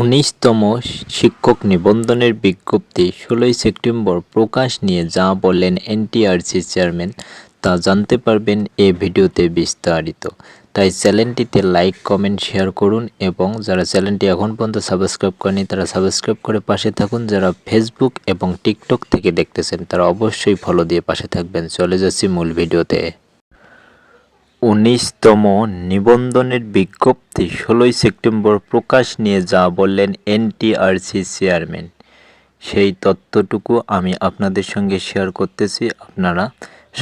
উনিশতম শিক্ষক নিবন্ধনের বিজ্ঞপ্তি ষোলোই সেপ্টেম্বর প্রকাশ নিয়ে যা বললেন এনটিআরসি চেয়ারম্যান তা জানতে পারবেন এ ভিডিওতে বিস্তারিত। তাই চ্যানেলটিতে লাইক, কমেন্ট, শেয়ার করুন এবং যারা চ্যানেলটি এখন পর্যন্ত সাবস্ক্রাইব করেনি, তারা সাবস্ক্রাইব করে পাশে থাকুন। যারা ফেসবুক এবং টিকটক থেকে দেখতেছেন, তারা অবশ্যই ফলো দিয়ে পাশে থাকবেন। চলে যাচ্ছি মূল ভিডিওতে। উনিশতম নিবন্ধনের বিজ্ঞপ্তি ষোলোই সেপ্টেম্বর প্রকাশ নিয়ে যা বললেন এনটিআরসি চেয়ারম্যান। সেই তথ্যটুকু আমি আপনাদের সঙ্গে শেয়ার করতেছি, আপনারা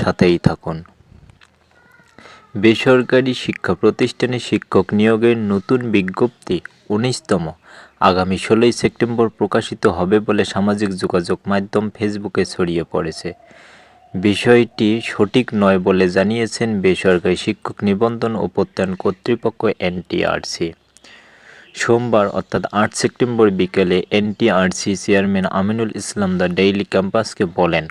সাথেই থাকুন। বেসরকারি শিক্ষা প্রতিষ্ঠানে শিক্ষক নিয়োগের নতুন বিজ্ঞপ্তি উনিশতম আগামী ষোলোই সেপ্টেম্বর প্রকাশিত হবে বলে সামাজিক যোগাযোগ মাধ্যম ফেসবুকে ছড়িয়ে পড়েছে। বিষয়টি সঠিক নয় বলে জানিয়েছেন বেসরকারি শিক্ষক নিবন্ধন ও প্রত্যয়ন কর্তৃপক্ষ এনটিআরসি। সোমবার অর্থাৎ আট সেপ্টেম্বর বিকেলে NTRC chairman Aminul Islam the daily ক্যাম্পাসকে বলেন,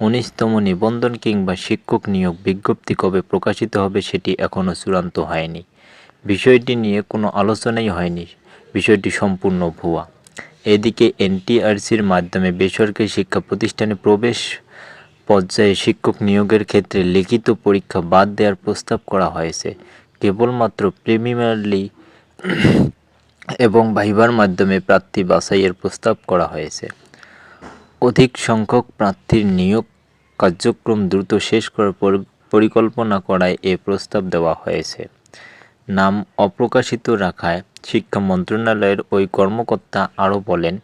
উনিশতম নিবন্ধন কিংবা শিক্ষক নিয়োগ বিজ্ঞপ্তি কবে প্রকাশিত হবে সেটি এখনও চূড়ান্ত হয়নি। বিষয়টি নিয়ে কোনো আলোচনাই হয়নি। বিষয়টি সম্পূর্ণ ভুয়া। এদিকে এনটিআরসির মাধ্যমে বেসরকারি শিক্ষা প্রতিষ্ঠানে প্রবেশ পর্যায়ে শিক্ষক নিয়োগের ক্ষেত্রে লিখিত পরীক্ষা বাদ দেওয়ার প্রস্তাব করা হয়েছে। কেবলমাত্র প্রিমিয়ারলি এবং ভাইবার মাধ্যমে প্রার্থী বাছাইয়ের প্রস্তাব করা হয়েছে। অধিক সংখ্যক প্রার্থীর নিয়োগ কার্যক্রম দ্রুত শেষ করার পরিকল্পনা করায় এ প্রস্তাব দেওয়া হয়েছে। নাম অপ্রকাশিত রাখায় শিক্ষা মন্ত্রণালয়ের ওই কর্মকর্তা আরও বলেন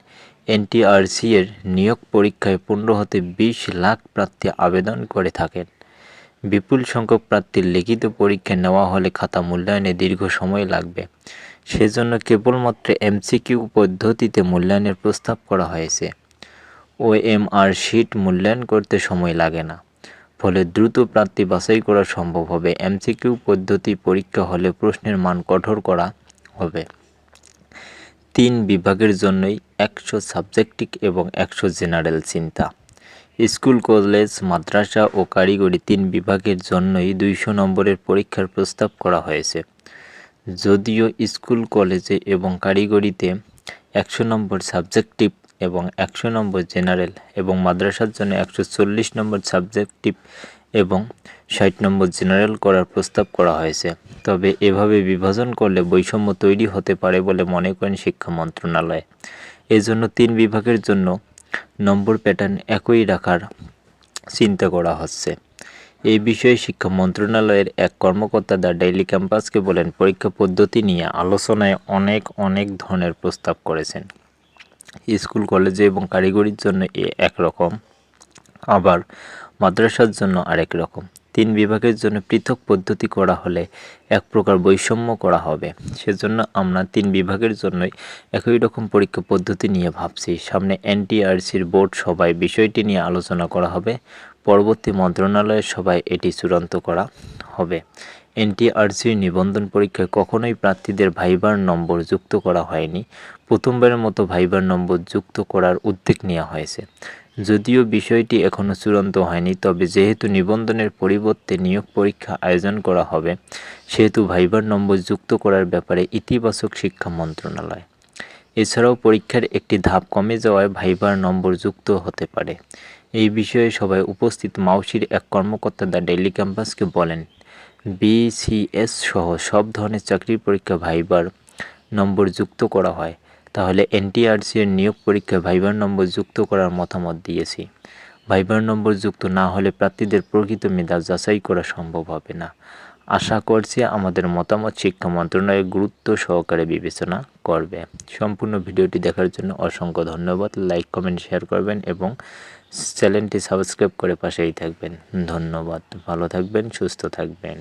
এনটিআরসি এর নিয়োগ পরীক্ষায় পনেরো হতে বিশ লাখ প্রার্থী আবেদন করে থাকেন। বিপুল সংখ্যক প্রার্থীর লিখিত পরীক্ষা নেওয়া হলে খাতা মূল্যায়নে দীর্ঘ সময় লাগবে। সেজন্য কেবলমাত্র এমসিকিউ পদ্ধতিতে মূল্যায়নের প্রস্তাব করা হয়েছে। ও এম আর শিট মূল্যায়ন করতে সময় লাগে না। ফলে দ্রুত প্রার্থী বাছাই করা সম্ভব হবে। এমসিকিউ পদ্ধতি পরীক্ষা হলে প্রশ্নের মান কঠোর করা হবে। তিন বিভাগের জন্যই একশো সাবজেক্টিক এবং একশো জেনারেল চিন্তা। স্কুল, কলেজ, মাদ্রাসা ও কারিগরি তিন বিভাগের জন্যই দুইশো নম্বরের পরীক্ষার প্রস্তাব করা হয়েছে। যদিও স্কুল, কলেজে এবং কারিগরিতে একশো নম্বর সাবজেক্টিভ এবং একশো নম্বর জেনারেল এবং মাদ্রাসার জন্য একশো চল্লিশ নম্বর সাবজেক্টিভ এবং ষাট নম্বর জেনারেল করার প্রস্তাব করা হয়েছে। তবে এভাবে বিভাজন করলে বৈষম্য তৈরি হতে পারে বলে মনে করেন শিক্ষা মন্ত্রণালয়। এজন্য তিন বিভাগের জন্য নম্বর প্যাটার্ন একই রাখার চিন্তা করা হচ্ছে। এই বিষয়ে শিক্ষা মন্ত্রণালয়ের এক কর্মকর্তা দ্য ডেইলি ক্যাম্পাসকে বলেন, পরীক্ষা পদ্ধতি নিয়ে আলোচনায় অনেক অনেক ধরনের প্রস্তাব করেছেন। স্কুল, কলেজে এবং কারিগরির জন্য এ একরকম, আবার মাদ্রাসার জন্য আরেক রকম। তিন বিভাগের জন্য পৃথক পদ্ধতি করা হলে এক প্রকার বৈষম্য করা হবে। সেজন্য আমরা তিন বিভাগের জন্যই একই রকম পরীক্ষা পদ্ধতি নিয়ে ভাবছি। সামনে এনটিআরসির বোর্ড সভায় বিষয়টি নিয়ে আলোচনা করা হবে। পরবর্তী মন্ত্রণালয়ের সভায় এটি চূড়ান্ত করা হবে। এনটিআরসির নিবন্ধন পরীক্ষায় কখনোই প্রার্থীদের ভাইবার নম্বর যুক্ত করা হয়নি। প্রথমবারের মতো ভাইবার নম্বর যুক্ত করার উদ্যোগ নেওয়া হয়েছে। যদিও বিষয়টি এখনও চূড়ান্ত হয়নি, তবে যেহেতু নিবন্ধনের পরিবর্তে নিয়োগ পরীক্ষা আয়োজন করা হবে, সেহেতু ভাইবার নম্বর যুক্ত করার ব্যাপারে ইতিবাচক শিক্ষা মন্ত্রণালয়। এছাড়াও পরীক্ষার একটি ধাপ কমে যাওয়ায় ভাইবার নম্বর যুক্ত হতে পারে। এই বিষয়ে সবাই উপস্থিত মাউসির এক কর্মকর্তা দ্য ডেইলি ক্যাম্পাসকে বলেন, বিসিএস সহ সব ধরনের চাকরির পরীক্ষা ভাইবার নম্বর যুক্ত করা হয়। তাহলে এনটিআরসি এর নিয়োগ পরীক্ষায় ভাইবার নম্বর যুক্ত করার মতামত দিয়েছি। ভাইবার নম্বর যুক্ত না হলে প্রার্থীদের প্রকৃত মেধা যাচাই করা সম্ভব হবে না। আশা করছি আমাদের মতামত শিক্ষা মন্ত্রণালয় গুরুত্ব সহকারে বিবেচনা করবে। সম্পূর্ণ ভিডিওটি দেখার জন্য অসংখ্য ধন্যবাদ। লাইক কমেন্ট শেয়ার করবেন এবং চ্যানেলটি সাবস্ক্রাইব করে পাশেই থাকবেন। ধন্যবাদ। ভালো থাকবেন, সুস্থ থাকবেন।